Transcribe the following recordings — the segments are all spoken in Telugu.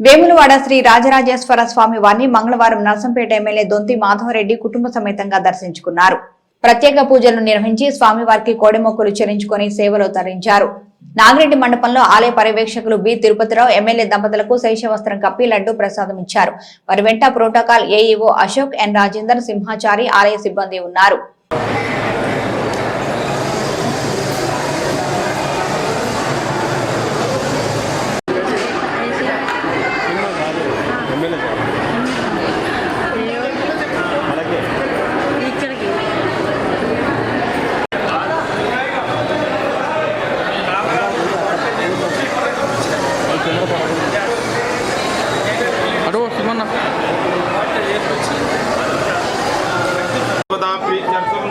వేములవాడ శ్రీ రాజరాజేశ్వర స్వామి వారిని మంగళవారం నర్సంపేట ఎమ్మెల్యే దొంతి మాధవరెడ్డి కుటుంబ సమేతంగా దర్శించుకున్నారు. ప్రత్యేక పూజలు నిర్వహించి స్వామివారికి కోడెమొక్కులు చెల్లించుకుని సేవలో తరించారు. నాగిరెడ్డి మండపంలో ఆలయ పర్యవేక్షకులు బి. తిరుపతిరావు ఎమ్మెల్యే దంపతులకు శేషవస్త్రం కప్పి లడ్డు ప్రసాదం ఇచ్చారు వారి వెంట protocol AEO Ashok N. Rajender Simhachari ఆలయ సిబ్బంది ఉన్నారు.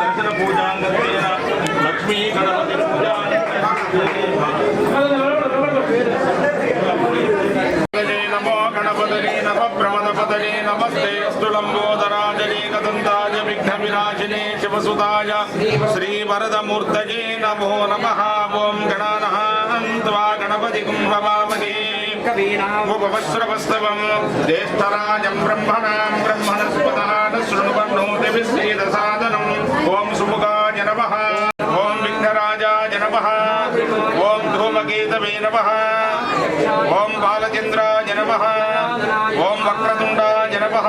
దర్శన పూజాంగత్వేన లక్ష్మీ గణపతి పూజాంగత్వేన నమో గణపతనే నమ ప్రమదపతనే నమస్తే. స్థులంబోదరాజనే కదంతాయ విఘ్న వినాశినే శివసుతాయ శ్రీవరదమూర్తయే నమో నమ ఓం గణానః త్వా గణపతి కుంభవామహే ఉపవస్రవస్తవం జ్యేష్ఠరాజం బ్రహ్మణాం బ్రహ్మణస్పదాన శృణుపన్నోతివిశ్రీదసాదనం ఓం సుముఖాయ నమః ఓం విఘ్నరాజాయ నమః ఓం ధూమకేతవే నమః ఓం బాలచంద్రాయ నమః ఓం వక్రతుండాయ నమః